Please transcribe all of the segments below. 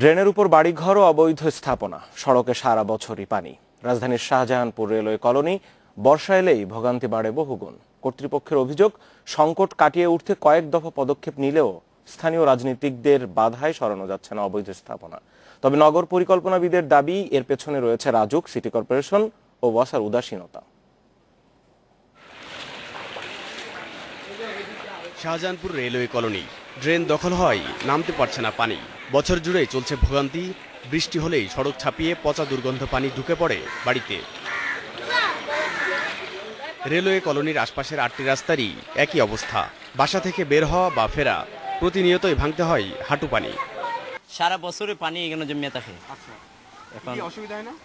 ড্রেনের উপর বাড়িঘর ও অবৈধ স্থাপনা, সড়কে সারা বছরই পানি। রাজধানীর শাহজাহানপুর রেলওয়ে কলোনি, বর্ষা এলেই ভোগান্তি বাড়ে বহুগুণ। কর্তৃপক্ষের অভিযোগ, সংকট কাটিয়ে উঠতে কয়েক দফা পদক্ষেপ নিলেও স্থানীয় রাজনীতিকদের বাধায় সরানো যাচ্ছে না অবৈধ স্থাপনা। তবে নগর পরিকল্পনাবিদের দাবি, এর পেছনে রয়েছে রাজুক, সিটি কর্পোরেশন ও ওয়াসার উদাসীনতা। Shahjahanpur railway colony. ড্রেন দখল হয় নামতে পারছে না পানি। বছর জুড়েই চলছে ভোগান্তি বৃষ্টি হলেই সড়ক ছাপিয়ে পচা দুর্গন্ধ পানি ঢুকে পড়ে বাড়িতে। রেলওয়ে কলোনির আশপাশের আটটি রাস্তারই একই অবস্থা। বাসা থেকে বের হওয়া বা ফেরা প্রতিনিয়তই ভাঙতে হয় হাঁটু পানি। সারা বছরে পানি এখানে জমিয়ে থাকে। এখন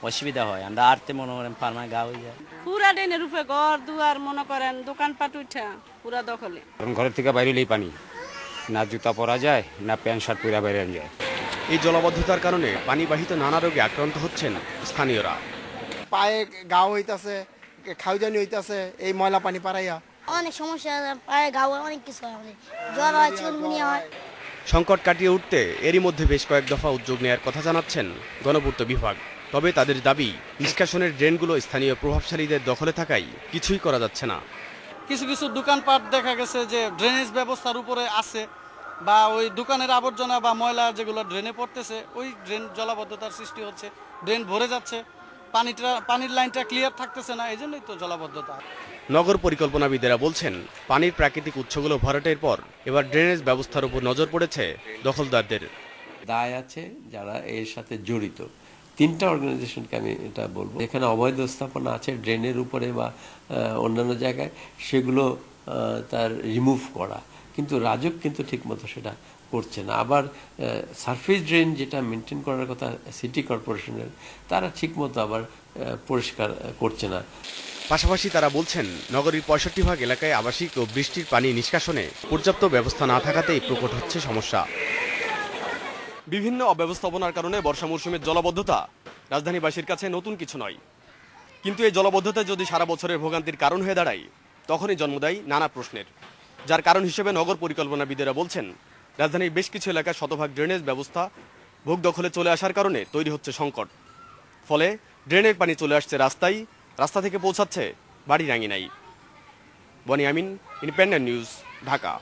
অসুবিধা হয় হয় আমরা আরতে মনে করেন ফার্মা গা হয়ে যায়। পুরা ডেনের উপরে ঘর দুয়ার মনে করেন দোকানপাট উঠা পুরা দখলে। কারণ ঘরের থেকে বাইরেলেই পানি। না জুতা পরা যায় না প্যান্ট শার্ট পরে বাইরে যায়। এই জলাবদ্ধতার কারণে পানিবাহিত নানা রোগে আক্রান্ত হচ্ছেন স্থানীয়রা। পায়ে গাও হইতাছে খাউজানি হইতাছে এই ময়লা পানি পারাইয়া। অনেক সমস্যা পায়ে গাও অনেক কিছু হয় জ্বর হয় চিকনগুনিয়া হয়। সংকট কাটিয়ে উঠতে এরই মধ্যে বেশ কয়েক দফা উদ্যোগ নেয়ার কথা জানাচ্ছেন গণপূর্ত বিভাগ। তবে তাদের দাবি, নিষ্কাশনের ড্রেনগুলো স্থানীয় প্রভাবশালীদের দখলে থাকায় কিছুই করা যাচ্ছে না। কিছু কিছু দোকানপাট দেখা গেছে যে ড্রেনেজ ব্যবস্থার উপরে আছে বা ওই দোকানের আবর্জনা বা ময়লা যেগুলো ড্রেনে পড়তেছে, ওই ড্রেন জলাবদ্ধতার সৃষ্টি হচ্ছে, ড্রেন ভরে যাচ্ছে, পানিটা, পানির লাইনটা ক্লিয়ার থাকতেছে না এই জন্যই তো জলাবদ্ধতা। নগর পরিকল্পনাবিদেরা বলছেন, পানির প্রাকৃতিক উৎসগুলো ভরাটের পর এবার ড্রেনেজ ব্যবস্থার উপর নজর পড়েছে দখলদারদের। দায় আছে যারা এর সাথে জড়িত। তিনটা অর্গানাইজেশনকে আমি এটা বলব। এখানে অবৈধ স্থাপনা আছে ড্রেনের উপরে বা অন্যান্য জায়গায়। সেগুলো তার রিমুভ করা। কিন্তু রাজক কিন্তু ঠিকমতো সেটা করছে না। আবার সারফেস ড্রেন যেটা মেনটেন করার কথা সিটি কর্পোরেশনের, তারা ঠিকমতো আবার পরিষ্কার করছে না। পাশাপাশি তারা বলছেন, নগরীর পঁয়ষট্টি ভাগ এলাকায় আবাসিক ও বৃষ্টির পানি নিষ্কাশনে পর্যাপ্ত ব্যবস্থা না থাকাতেই প্রকট হচ্ছে সমস্যা। বিভিন্ন অব্যবস্থাপনার কারণে বর্ষা মৌসুমের জলবদ্ধতা রাজধানীবাসীর কাছে নতুন কিছু নয়। কিন্তু এই জলাবদ্ধতা যদি সারা বছরের ভোগান্তির কারণ হয়ে দাঁড়ায়, তখনই জন্ম দেয় নানা প্রশ্নের। যার কারণ হিসেবে নগর পরিকল্পনাবিদেরা বলছেন, রাজধানীর বেশ কিছু এলাকায় শতভাগ ড্রেনেজ ব্যবস্থা ভোগ দখলে চলে আসার কারণে তৈরি হচ্ছে সংকট। ফলে ড্রেনের পানি চলে আসছে রাস্তায় রাস্তা থেকে পৌঁছাচ্ছে বাড়ি রাঙিনাই। Boni Amin independent news Dhaka.